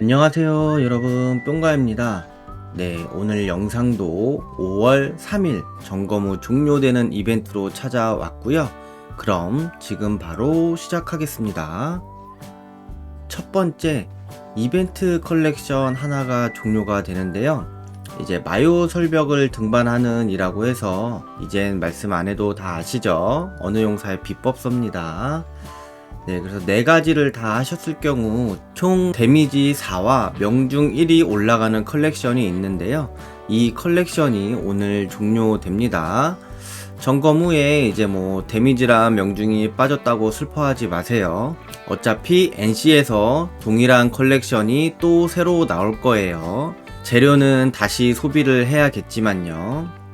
안녕하세요 여러분. 뿅가입니다. 네 오늘 영상도 5월 3일 점검 후 종료되는 이벤트로 찾아왔고요. 그럼 지금 바로 시작하겠습니다. 첫 번째 이벤트 컬렉션 하나가 종료가 되는데요. 이제 마요 설벽을 등반하는 이라고 해서 이젠 말씀 안 해도 다 아시죠? 어느 용사의 비법서입니다 네, 그래서 네 가지를 다 하셨을 경우 총 데미지 4와 명중 1이 올라가는 컬렉션이 있는데요. 이 컬렉션이 오늘 종료됩니다. 점검 후에 이제 뭐 데미지랑 명중이 빠졌다고 슬퍼하지 마세요. 어차피 NC에서 동일한 컬렉션이 또 새로 나올 거예요. 재료는 다시 소비를 해야겠지만요.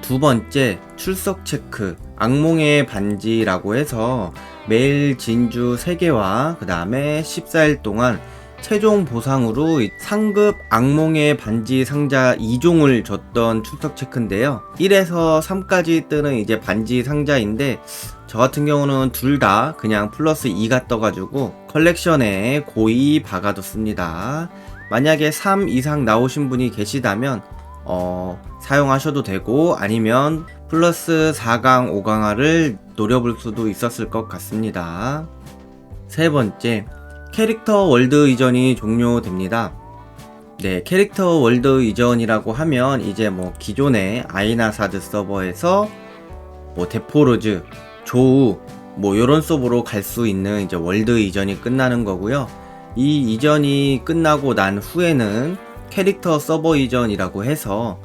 두 번째, 출석 체크. 악몽의 반지라고 해서 매일 진주 3개와 그 다음에 14일 동안 최종 보상으로 이 상급 악몽의 반지 상자 2종을 줬던 출석 체크인데요. 1에서 3까지 뜨는 이제 반지 상자인데 저 같은 경우는 둘 다 그냥 플러스 2가 떠가지고 컬렉션에 고이 박아뒀습니다. 만약에 3 이상 나오신 분이 계시다면 어, 사용하셔도 되고 아니면 플러스 4강 5강화를 노려볼 수도 있었을 것 같습니다. 세 번째, 캐릭터 월드 이전이 종료됩니다. 네, 캐릭터 월드 이전이라고 하면 이제 뭐 기존의 아이나사드 서버에서 뭐 데포로즈, 조우 뭐 요런 서버로 갈 수 있는 이제 월드 이전이 끝나는 거고요. 이 이전이 끝나고 난 후에는 캐릭터 서버 이전이라고 해서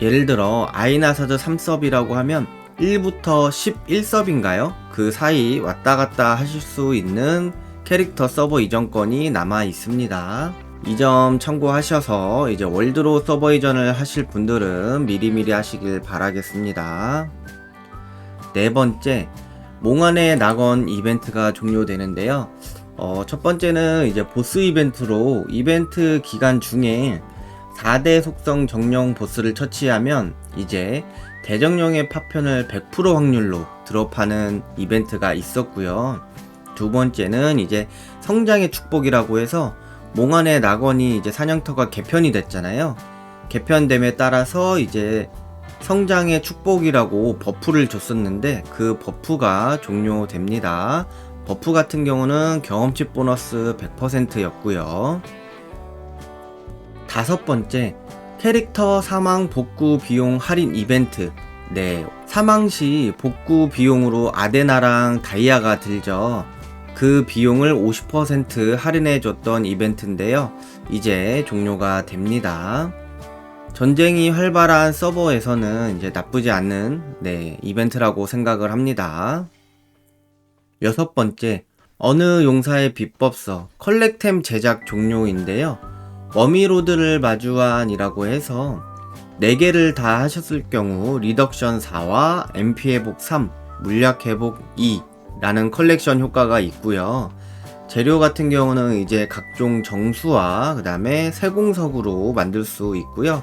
예를 들어 아이나사드 3섭이라고 하면 1부터 11섭인가요? 그 사이 왔다 갔다 하실 수 있는 캐릭터 서버 이전권이 남아 있습니다. 이 점 참고하셔서 이제 월드로 서버 이전을 하실 분들은 미리미리 하시길 바라겠습니다. 네 번째, 몽환의 낙원 이벤트가 종료되는데요. 어, 첫 번째는 이제 보스 이벤트로 이벤트 기간 중에 4대 속성 정령 보스를 처치하면 이제 대정령의 파편을 100% 확률로 드롭하는 이벤트가 있었고요. 두 번째는 이제 성장의 축복이라고 해서 몽환의 낙원이 이제 사냥터가 개편이 됐잖아요. 개편됨에 따라서 이제 성장의 축복이라고 버프를 줬었는데 그 버프가 종료됩니다. 버프 같은 경우는 경험치 보너스 100%였고요. 다섯 번째, 캐릭터 사망 복구 비용 할인 이벤트. 네, 사망 시 복구 비용으로 아데나랑 다이아가 들죠. 그 비용을 50% 할인해 줬던 이벤트인데요. 이제 종료가 됩니다. 전쟁이 활발한 서버에서는 이제 나쁘지 않은 네, 이벤트라고 생각을 합니다. 여섯 번째, 어느 용사의 비법서 컬렉템 제작 종료인데요. 머미로드를 마주한이라고 해서 4개를 다 하셨을 경우 리덕션 4와 MP 회복 3, 물약 회복 2 라는 컬렉션 효과가 있고요. 재료 같은 경우는 이제 각종 정수와 그 다음에 세공석으로 만들 수 있고요.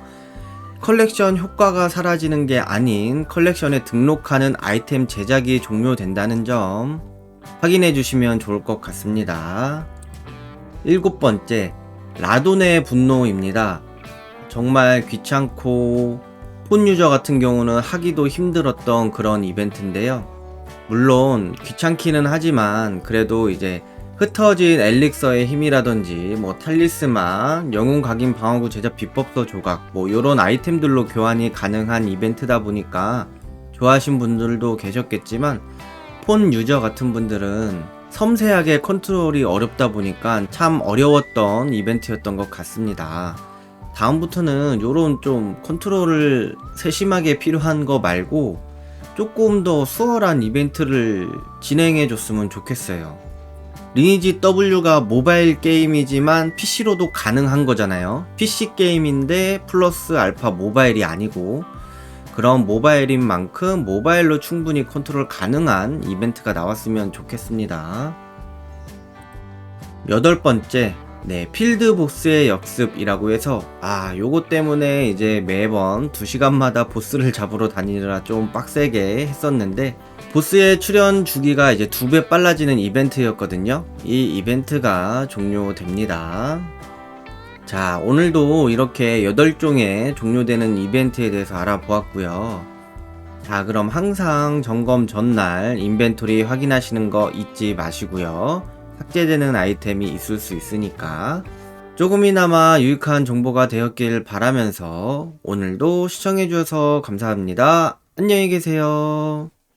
컬렉션 효과가 사라지는 게 아닌 컬렉션에 등록하는 아이템 제작이 종료된다는 점 확인해 주시면 좋을 것 같습니다. 일곱 번째, 라돈의 분노입니다. 정말 귀찮고 폰 유저 같은 경우는 하기도 힘들었던 그런 이벤트인데요. 물론 귀찮기는 하지만 그래도 이제 흩어진 엘릭서의 힘이라든지 뭐 탈리스만, 영웅 각인 방어구 제작 비법서 조각 뭐 요런 아이템들로 교환이 가능한 이벤트다 보니까 좋아하신 분들도 계셨겠지만 폰 유저 같은 분들은 섬세하게 컨트롤이 어렵다 보니까 참 어려웠던 이벤트였던 것 같습니다. 다음부터는 요런 좀 컨트롤을 세심하게 필요한 거 말고 조금 더 수월한 이벤트를 진행해 줬으면 좋겠어요. 리니지 W가 모바일 게임이지만 PC로도 가능한 거잖아요. PC 게임인데 플러스 알파 모바일이 아니고 그런 모바일인 만큼 모바일로 충분히 컨트롤 가능한 이벤트가 나왔으면 좋겠습니다. 여덟 번째, 네, 필드 보스의 역습이라고 해서, 아, 요거 때문에 이제 매번 2시간마다 보스를 잡으러 다니느라 좀 빡세게 했었는데, 보스의 출현 주기가 이제 두 배 빨라지는 이벤트였거든요. 이 이벤트가 종료됩니다. 자, 오늘도 이렇게 8종의 종료되는 이벤트에 대해서 알아보았고요. 자, 그럼 항상 점검 전날 인벤토리 확인하시는 거 잊지 마시고요. 삭제되는 아이템이 있을 수 있으니까 조금이나마 유익한 정보가 되었길 바라면서 오늘도 시청해주셔서 감사합니다. 안녕히 계세요.